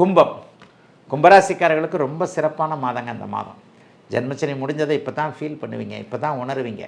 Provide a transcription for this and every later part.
கும்பம். கும்பராசிக்காரர்களுக்கு ரொம்ப சிறப்பான மாதங்க இந்த மாதம். ஜென்மச்சனி முடிஞ்சதை இப்போ தான் ஃபீல் பண்ணுவீங்க இப்போ தான் உணருவீங்க.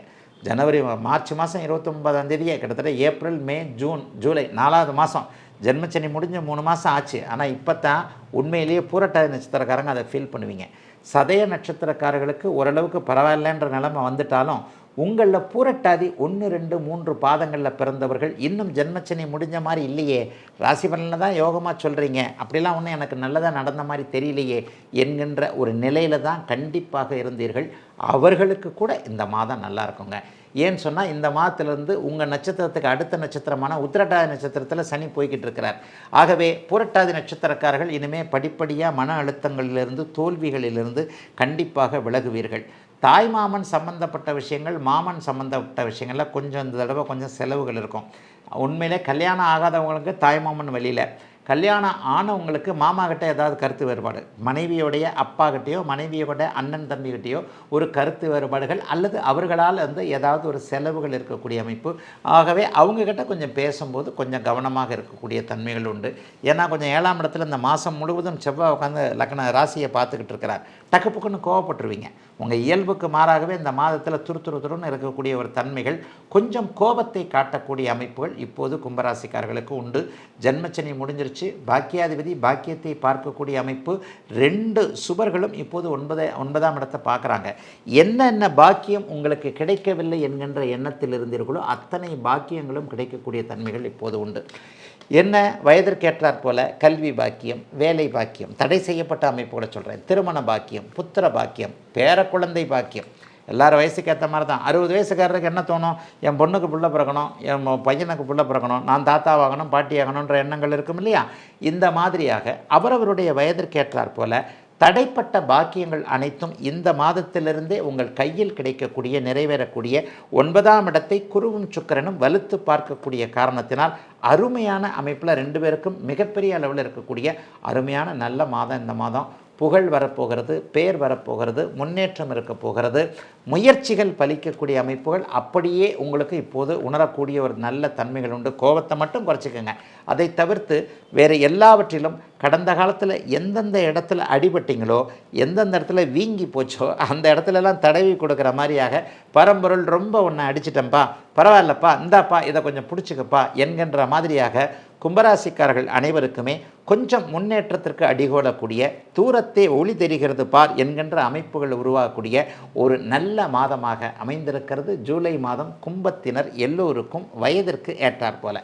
ஜனவரி மார்ச் மாதம் இருபத்தொம்பதாம் தேதியே கிட்டத்தட்ட ஏப்ரல் மே ஜூன் ஜூலை நாலாவது மாதம் ஜென்மச்சனி முடிஞ்ச மூணு மாதம் ஆச்சு. ஆனால் இப்போ தான் உண்மையிலேயே பூரட்டாதி நட்சத்திரக்காரங்க அதை ஃபீல் பண்ணுவீங்க. சதய நட்சத்திரக்காரர்களுக்கு ஓரளவுக்கு பரவாயில்லன்ற நிலைமை வந்துட்டாலும் உங்களில் பூரட்டாதி ஒன்று ரெண்டு மூன்று பாதங்களில் பிறந்தவர்கள் இன்னும் ஜென்மச்சனை முடிஞ்ச மாதிரி இல்லையே. ராசி பலனில் தான் யோகமாக சொல்கிறீங்க அப்படிலாம் ஒன்றும் எனக்கு நல்லதாக நடந்த மாதிரி தெரியலையே என்கின்ற ஒரு நிலையில தான் கண்டிப்பாக இருந்தீர்கள். அவர்களுக்கு கூட இந்த மாதம் நல்லா இருக்குங்க ஏன்னு சொன்னால் இந்த மாதத்துலேருந்து உங்கள் நட்சத்திரத்துக்கு அடுத்த நட்சத்திரமான உத்திரட்டாதி நட்சத்திரத்தில் சனி போய்கிட்டு இருக்கிறார் ஆகவே புரட்டாதி நட்சத்திரக்காரர்கள் இனிமேல் படிப்படியாக மன அழுத்தங்களிலிருந்து தோல்விகளிலிருந்து கண்டிப்பாக விலகுவீர்கள். தாய் மாமன் சம்மந்தப்பட்ட விஷயங்கள் மாமன் சம்மந்தப்பட்ட விஷயங்களில் கொஞ்சம் இந்த தடவை கொஞ்சம் செலவுகள் இருக்கும். உண்மையிலே கல்யாணம் ஆகாதவங்களுக்கு தாய் வழியில். கல்யாணம் ஆனவங்களுக்கு மாமா ஏதாவது கருத்து வேறுபாடு? மனைவியோடைய அப்பாகிட்டேயோ மனைவியோட அண்ணன் தம்பிகிட்டேயோ ஒரு கருத்து வேறுபாடுகள் அல்லது அவர்களால் வந்து ஏதாவது ஒரு செலவுகள் இருக்கக்கூடிய அமைப்பு. ஆகவே அவங்கக்கிட்ட கொஞ்சம் பேசும்போது கொஞ்சம் கவனமாக இருக்கக்கூடிய தன்மைகள் உண்டு. ஏன்னா கொஞ்சம் ஏழாம் இடத்துல இந்த மாதம் முழுவதும் செவ்வாய் உட்காந்து லக்ன ராசியை பார்த்துக்கிட்டு இருக்கிறார். டக்கு புக்குன்னு கோவப்பட்டுருவீங்க. உங்கள் இயல்புக்கு மாறாகவே இந்த மாதத்தில் துரு துரு துருன்னு இருக்கக்கூடிய ஒரு தன்மைகள் கொஞ்சம் கோபத்தை காட்டக்கூடிய அமைப்புகள் இப்போது கும்பராசிக்காரர்களுக்கு உண்டு. ஜென்மச்சனி முடிஞ்சிருச்சு. பாக்கியாதிபதி பாக்கியத்தை பார்க்கக்கூடிய அமைப்பு. ரெண்டு சுபர்களும் இப்போது ஒன்பது ஒன்பதாம் இடத்தை பார்க்குறாங்க. என்னென்ன பாக்கியம் உங்களுக்கு கிடைக்கவில்லை என்கின்ற எண்ணத்தில் இருந்தீர்களோ அத்தனை பாக்கியங்களும் கிடைக்கக்கூடிய தன்மைகள் இப்போது உண்டு. என்ன வயதிற்கேற்றாற் போல கல்வி பாக்கியம் வேலை பாக்கியம் தடை செய்யப்பட்ட அமைப்புகளை சொல்கிறேன் திருமண பாக்கியம் புத்திர பாக்கியம் பேரக்குழந்தை பாக்கியம் எல்லாரும் வயசுக்கு ஏற்ற மாதிரி தான் அறுபது வயசுக்காரருக்கு என்ன தோணும்? என் பொண்ணுக்கு புள்ள பிறக்கணும் என் பையனுக்கு புள்ள பிறக்கணும் நான் தாத்தாவாகணும் பாட்டி ஆகணுன்ற எண்ணங்கள் இருக்கும் இல்லையா? இந்த மாதிரியாக அவரவருடைய வயதிற்கேற்றாற் போல தடைப்பட்ட பாக்கியங்கள் அனைத்தும் இந்த மாதத்திலிருந்தே உங்கள் கையில் கிடைக்கக்கூடிய நிறைவேறக்கூடிய ஒன்பதாம் இடத்தை குருவும் சுக்கரனும் வலுத்து பார்க்கக்கூடிய காரணத்தினால் அருமையான அமைப்பில் ரெண்டு பேருக்கும் மிகப்பெரிய அளவில் இருக்கக்கூடிய அருமையான நல்ல மாதம் இந்த மாதம். புகழ் வரப்போகிறது பேர் வரப்போகிறது முன்னேற்றம் இருக்க போகிறது முயற்சிகள் பலிக்கக்கூடிய அமைப்புகள் அப்படியே உங்களுக்கு இப்போது உணரக்கூடிய ஒரு நல்ல தன்மைகள் உண்டு. கோபத்தை மட்டும் குறைச்சிக்கோங்க. அதை தவிர்த்து வேறு எல்லாவற்றிலும் கடந்த காலத்தில் எந்தெந்த இடத்துல அடிபட்டிங்களோ எந்தெந்த இடத்துல வீங்கி போச்சோ அந்த இடத்துலலாம் தடவி கொடுக்குற மாதிரியாக பரம்பொருள் ரொம்ப ஒன்றை அடிச்சிட்டேன்ப்பா பரவாயில்லப்பா இந்தாப்பா இதை கொஞ்சம் பிடிச்சிக்கப்பா என்கின்ற மாதிரியாக கும்பராசிக்காரர்கள் அனைவருக்குமே கொஞ்சம் முன்னேற்றத்திற்கு அடிகோலக்கூடிய தூரத்தே ஒளி தெரிகிறது பார் என்கின்ற அமைப்புகள் உருவாகக்கூடிய ஒரு நல்ல மாதமாக அமைந்திருக்கிறது. ஜூலை மாதம் கும்பத்தினர் எல்லோருக்கும் வயதிற்கு ஏற்றாற் போல.